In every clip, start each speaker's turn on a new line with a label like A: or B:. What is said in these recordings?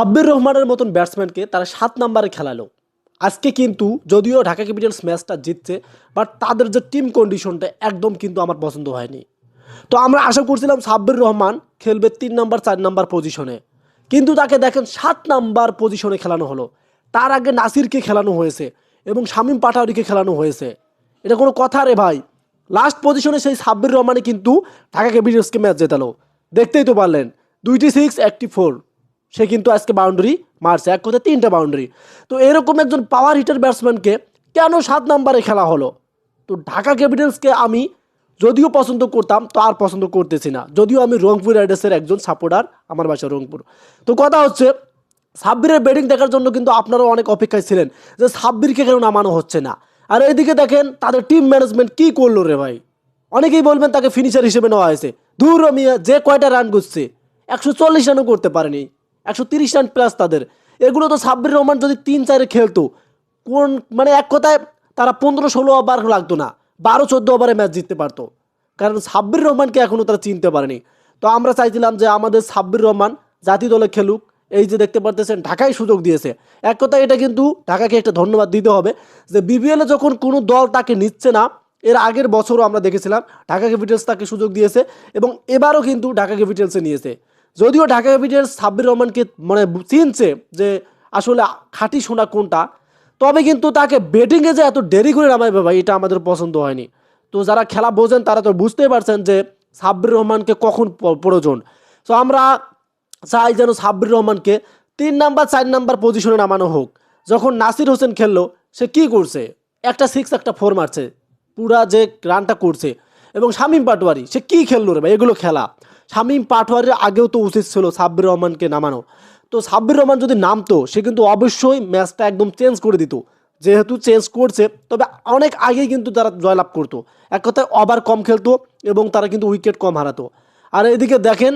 A: সাব্বির রহমানের মতন ব্যাটসম্যানকে তারা সাত নাম্বারে খেলালো। আজকে কিন্তু যদিও ঢাকা ক্যাপিটালস ম্যাচটা জিতছে বাট তাদের যে টিম কন্ডিশনটা একদম কিন্তু আমার পছন্দ হয়নি। তো আমরা আশা করছিলাম সাব্বির রহমান খেলবে তিন নাম্বার, চার নাম্বার পজিশনে কিন্তু তাকে দেখেন সাত নাম্বার পজিশনে খেলানো হলো। তার আগে নাসিরকে খেলানো হয়েছে এবং শামীম পাটাওয়ারিকে খেলানো হয়েছে। এটা কোনো কথা রে ভাই। লাস্ট পজিশনে সেই সাব্বির রহমানে কিন্তু ঢাকা ক্যাপিটালসকে ম্যাচ জেতালো। দেখতেই তো পারলেন, দুইটি সিক্স একটি ফোর সে কিন্তু আজকে বাউন্ডারি মারছে। এক কথায় তিনটা বাউন্ডারি তো এরকম একজন পাওয়ার হিটার ব্যাটসম্যানকে কেন সাত নাম্বারে খেলা হলো? তো ঢাকা ক্যাপিটালসকে আমি যদিও পছন্দ করতাম, তো আর পছন্দ করতেছি না। যদিও আমি রংপুর রাইডার্সের একজন সাপোর্টার আমার বাসা রংপুর। তো কথা হচ্ছে, সাব্বিরের ব্যাটিং দেখার জন্য কিন্তু আপনারা অনেক অপেক্ষায় ছিলেন যে সাব্বিরকে কেন নামানো হচ্ছে না। আর এইদিকে দেখেন, তাদের টিম ম্যানেজমেন্ট কি করল রে ভাই? অনেকেই বলবেন তাকে ফিনিশার হিসেবে নেওয়া হয়েছে। দূর মিয়া যে কয়টা রান করছে একশো চল্লিশ রানও করতে পারেনি। একশো তিরিশ রান প্লাস তাদের। এগুলো তো সাব্বির রহমান যদি তিন চারে খেলতো, কোন মানে এক কথায় তারা পনেরো, ষোলো ওভার লাগতো না, বারো, চোদ্দ ওভারে ম্যাচ জিততে পারতো। কারণ সাব্বির রহমানকে এখনও তারা চিনতে পারেনি। তো আমরা চাইছিলাম যে আমাদের সাব্বির রহমান জাতীয় দলে খেলুক, এই যে দেখতে পারতেছেন ঢাকায় সুযোগ দিয়েছে। এক কথায় এটা কিন্তু ঢাকাকে একটা ধন্যবাদ দিতে হবে যে বিপিএলে যখন কোনো দল তাকে নিচ্ছে না, এর আগের বছরও আমরা দেখেছিলাম ঢাকা ক্যাপিটালস তাকে সুযোগ দিয়েছে এবং এবারও কিন্তু ঢাকা ক্যাপিটালসে নিয়েছে। যদিও ঢাকা ক্যাপিটালস সাব্বির রহমানকে মানে চিনছে যে আসলে খাঁটি সোনা কোনটা, তবে কিন্তু তাকে ব্যাটিংয়ে যে এত দেরি করে নামাইবে ভাই, এটা আমাদের পছন্দ হয়নি। তো যারা খেলা বোঝেন তারা তো বুঝতেই পারছেন যে সাব্বির রহমানকে কখন প্রয়োজন। তো আমরা চাই যেন সাব্বির রহমানকে তিন নাম্বার, চার নাম্বার পজিশনে নামানো হোক। যখন নাসির হোসেন খেললো, সে কি করছে? একটা সিক্স একটা ফোর মারছে। পুরা যে রানটা করছে। এবং শামীম পাটোয়ারি, সে কি খেললো রে ভাই? এগুলো খেলা। শামীম পাটোয়ারির আগেও তো উচিত ছিল সাব্বির রহমানকে নামানো। তো সাব্বির রহমান যদি নামতো, সে কিন্তু অবশ্যই ম্যাচটা একদম চেঞ্জ করে দিত। যেহেতু চেঞ্জ করছে, তবে অনেক আগেই কিন্তু তারা জয়লাভ করতো। এক কথায় ওভার কম খেলতো এবং তারা কিন্তু উইকেট কম হারাতো। আর এদিকে দেখেন,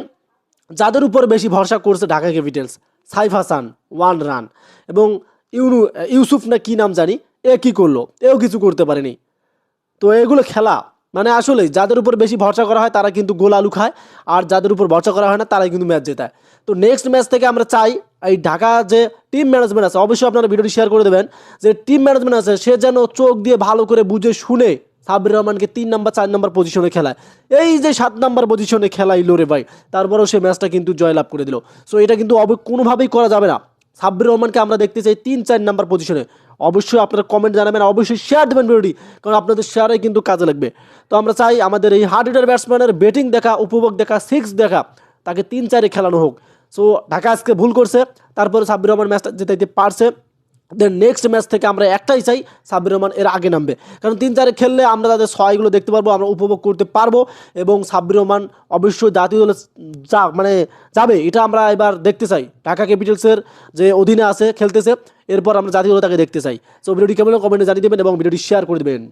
A: যাদের উপর বেশি ভরসা করছে Dhaka Capitals, Saif Hasan, one run. এবং ইউনু, ইউসুফ না কি নাম জানি, এ কি করল? এও কিছু করতে পারেনি। তো এগুলো খেলা মানে আসলে যাদের উপর বেশি ভরসা করা হয় তারা কিন্তু গোল আলু খায়, আর যাদের উপর ভরসা করা হয় না তারাই কিন্তু ম্যাচ জেতায়। তো নেক্সট ম্যাচ থেকে আমরা চাই, এই ঢাকা যে টিম ম্যানেজমেন্ট আছে, অবশ্যই আপনারা ভিডিওটি শেয়ার করে দেবেন, যে টিম ম্যানেজমেন্ট আছে, সে যেন চোখ দিয়ে ভালো করে বুঝে শুনে সাব্বির রহমানকে তিন নাম্বার চার নাম্বার পজিশনে খেলায়। এই যে সাত নাম্বার পজিশনে খেলাইলো রে ভাই, তারপরেও সে ম্যাচটা কিন্তু জয়লাভ করে দিল। সো এটা কিন্তু অব, কোনোভাবেই করা যাবে না। সাব্বির রহমানকে আমরা দেখতে চাই তিন চার নাম্বার পজিশনে অবশ্যই আপনারা কমেন্ট জানাবেন, অবশ্যই শেয়ার দেবেন ভিডিওটি কারণ আপনাদের শেয়ারে কিন্তু কাজে লাগবে। তো আমরা চাই আমাদের এই হার্ড হিটার ব্যাটসম্যানের ব্যাটিং দেখা, উপভোগ দেখা সিক্স দেখা, তাকে তিন চারে খেলানো হোক। সো ঢাকা আজকে ভুল করছে, তারপরে সাব্বির রহমান ম্যাচটা যেতে পারছে। দেন নেক্সট ম্যাচ থেকে আমরা একটাই চাই সাব্বির রহমান এর আগে নামবে। কারণ তিন চারে খেললে আমরা তাদের সহায়গুলো দেখতে পারব, আমরা উপভোগ করতে পারব এবং সাব্বির রহমান অবশ্যই জাতীয় দলে যা মানে যাবে, এটা আমরা এবার দেখতে চাই। ঢাকা ক্যাপিটালসের যে অধীনে আছে, খেলতেছে, এরপর আমরা জাতীয় দলে তাকে দেখতে চাই। সো ভিডিওটি কেমন কমেন্টে জানিয়ে দেবেন এবং ভিডিওটি শেয়ার করে দেবেন।